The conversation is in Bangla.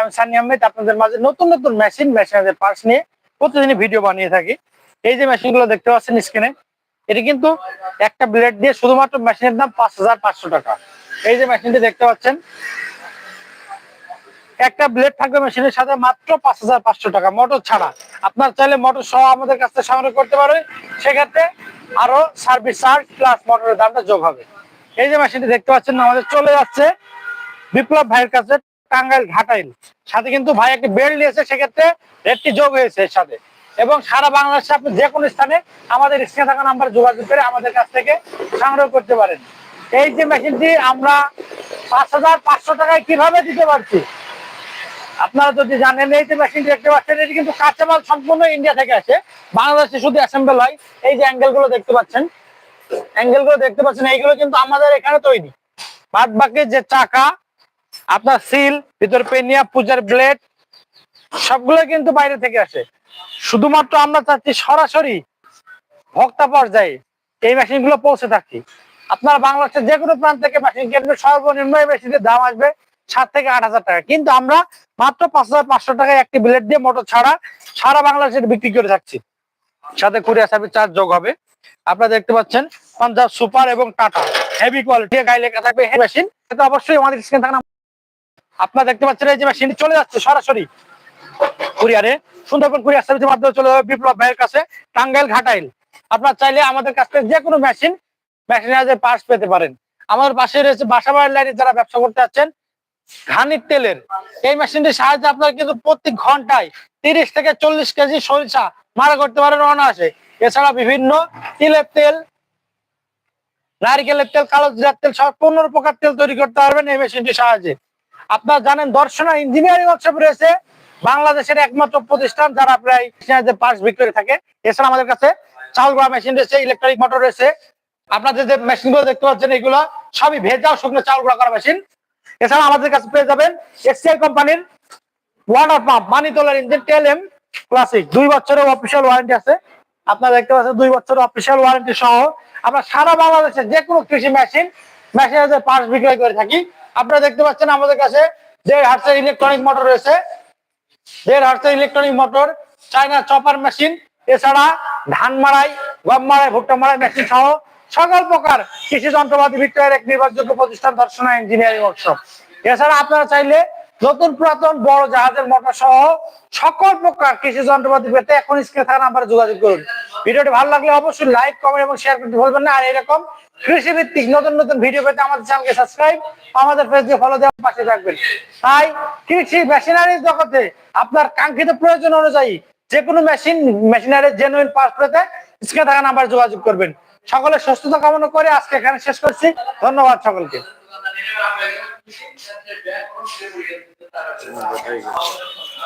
আমি সানি আহমেদ, আপনাদের মাঝে নতুন নতুন মেশিন মেশিনের পার্টস নিয়ে প্রতিদিনই ভিডিও বানিয়ে থাকি। এই যে মেশিনগুলো দেখতে পাচ্ছেন স্ক্রিনে এটি কিন্তু একটা ব্লেড দিয়ে শুধুমাত্র মেশিনের দাম পাঁচ হাজার পাঁচশো টাকা। এই যে মেশিনটি দেখতে পাচ্ছেন, একটা ব্লেড থাকবে মেশিনের সাথে মাত্র পাঁচ হাজার পাঁচশো টাকা মোটর ছাড়া। আপনার চাইলে মোটর সহ আমাদের কাছ থেকে সংগ্রহ করতে পারবে সেক্ষেত্রে আরও সার্ভিস চার্জ প্লাস মোটরের দামটা যোগ হবে। এই যে মেশিনটি দেখতে পাচ্ছেন, আমাদের চলে যাচ্ছে বিপ্লব ভাইয়ের কাছে টাঙ্গাইল ঘাটাইল। সাথে কিন্তু ভাই একটি বেল্ট নিয়েছে, সেক্ষেত্রে রেটটি যোগ হয়েছে এর সাথে। এবং সারা বাংলাদেশে আপনি যে কোনো স্থানে আমাদের স্ক্রিনে থাকা নাম্বার যোগাযোগ করে আমাদের কাছ থেকে সংগ্রহ করতে পারেন। এই যে মেশিনটি আমরা পাঁচ হাজার পাঁচশো টাকায় কীভাবে দিতে পারছি? আপনারা যদি জানেন, এই যে মেশিনটি দেখতে পাচ্ছেন, এটি কিন্তু কাঁচামাল সম্পূর্ণ ইন্ডিয়া থেকে আসে। বাংলাদেশে শুধু অ্যাসেম্বল হয়। এই যে অ্যাঙ্গেলগুলো দেখতে পাচ্ছেন অ্যাঙ্গেলগুলো দেখতে পাচ্ছেন, এইগুলো কিন্তু আমাদের এখানে তৈরি। বাদ বাকি যে চাকা আপনার সিল ভিতর পেনিয়া পূজার ব্লেড সবগুলো কিন্তু বাইরে থেকে আসে। শুধুমাত্র আমরা চাচ্ছি সরাসরি ভক্তা পর্যায়ে এই মেশিনগুলো পৌঁছে থাকি। আপনারা বাংলাদেশের যে কোনো প্রান্ত থেকে মেশিন কিনবে সর্বনিম্ন এই মেশিনের দাম আসবে সাত থেকে আট হাজার টাকা। কিন্তু আমরা মাত্র পাঁচ হাজার পাঁচশো টাকায় একটি ব্লেড দিয়ে মোটর ছাড়া সারা বাংলাদেশে বিক্রি করে থাকছি। সাথে কুরিয়ার সার্ভিস চার্জ যোগ হবে। আপনারা দেখতে পাচ্ছেন পাঞ্জাব সুপার এবং টাটা হেভি কোয়ালিটি গায়ে লেখা থাকবে মেশিন এটা অবশ্যই আমাদের স্ক্রিন থাকা আপনারা দেখতে পাচ্ছেন এই যে মেশিনটি চলে যাচ্ছে সরাসরি। কুরিয়ারে। সুন্দরবন কুরিয়ার সার্ভিসের মাধ্যমে চলে যাবে বিপ্লব ভাইয়ের কাছে, টাঙ্গাইল ঘাটাইল আপনারা চাইলে আমাদের কাছ থেকে যে কোনো মেশিন মেশিনাইজের পার্টস পেতে পারেন। আমাদের পাশে রয়েছে বাসাবাড়ির লাইনে যারা ব্যবসা করতে যাচ্ছেন, ঘানির তেলের। এই মেশিনটির সাহায্যে আপনারা কিন্তু প্রতি ঘন্টায় তিরিশ থেকে চল্লিশ কেজি সরিষা মারা করতে পারেন অনায়াসে। এছাড়া বিভিন্ন তিলের তেল, নারিকেলের তেল, কালো জিরার তেল সব পনেরো প্রকার তেল তৈরি করতে পারবেন এই মেশিনটির সাহায্যে। আপনারা জানেন দর্শনা ইঞ্জিনিয়ারিং ওয়ার্কশপ রয়েছে। বাংলাদেশের একমাত্র প্রতিষ্ঠান যারা প্রায় পার্টস বিক্রি করে থাকে। এছাড়া আমাদের কাছে চাউল গুঁড়া মেশিন রয়েছে ইলেকট্রনিক মোটর রয়েছে। আপনাদের যে মেশিনগুলো দেখতে পাচ্ছেন, এগুলো সবই ভেজা শুকনো চাউল গুঁড়া করা মেশিন এছাড়া আমাদের কাছে পেয়ে যাবেন এক্সিআই কোম্পানির ওয়াটার পাম্প মানি তোলার ইঞ্জিন টেল এম ক্লাসিক দুই বছরের অফিসিয়াল ওয়ারেন্টি আছে। আপনারা দেখতে পাচ্ছেন, দুই বছরের অফিসিয়াল ওয়ারেন্টি সহ আমরা সারা বাংলাদেশে যে কোনো কৃষি মেশিন মেশিনের পার্স বিক্রয় করে থাকি। আপনারা দেখতে পাচ্ছেন আমাদের কাছে যে হার্সের ইলেকট্রনিক মোটর রয়েছে। দেড় হার্সের electronic motor China chopper machine এছাড়া ধান মারাই গম মারাই ভুট্টা মারাই মেশিন সহ সকল প্রকার কৃষি যন্ত্রপাতি বিক্রয়ের এক নির্ভরযোগ্য প্রতিষ্ঠান দর্শনা ইঞ্জিনিয়ারিং ওয়ার্কশপ এছাড়া আপনারা চাইলে নতুন পুরাতন বড় জাহাজের মোটর সহ সকল প্রকার কৃষি যন্ত্রপাতি পেতে এখন স্ক্রিনে থাকা নাম্বারে যোগাযোগ করুন। ভিডিওটি ভালো লাগলে অবশ্যই লাইক কমেন্ট এবং শেয়ার করতে ভুলবেন না। আর এরকম কৃষি ভিত্তিক নতুন নতুন ভিডিও পেতে আমাদের চ্যানেলকে সাবস্ক্রাইব আমাদের পেজকে ফলো দেওয়ার পাশে থাকবেন। তাই কৃষি মেশিনারি জগতে আপনার কাঙ্ক্ষিত প্রয়োজন অনুযায়ী যে কোনো মেশিন মেশিনারির জেনুইন পার্টস পেতে স্ক্রিনে থাকা নাম্বারে যোগাযোগ করবেন। সকলের সুস্থতা কামনা করে আজকে এখানে শেষ করছি। ধন্যবাদ সকলকে।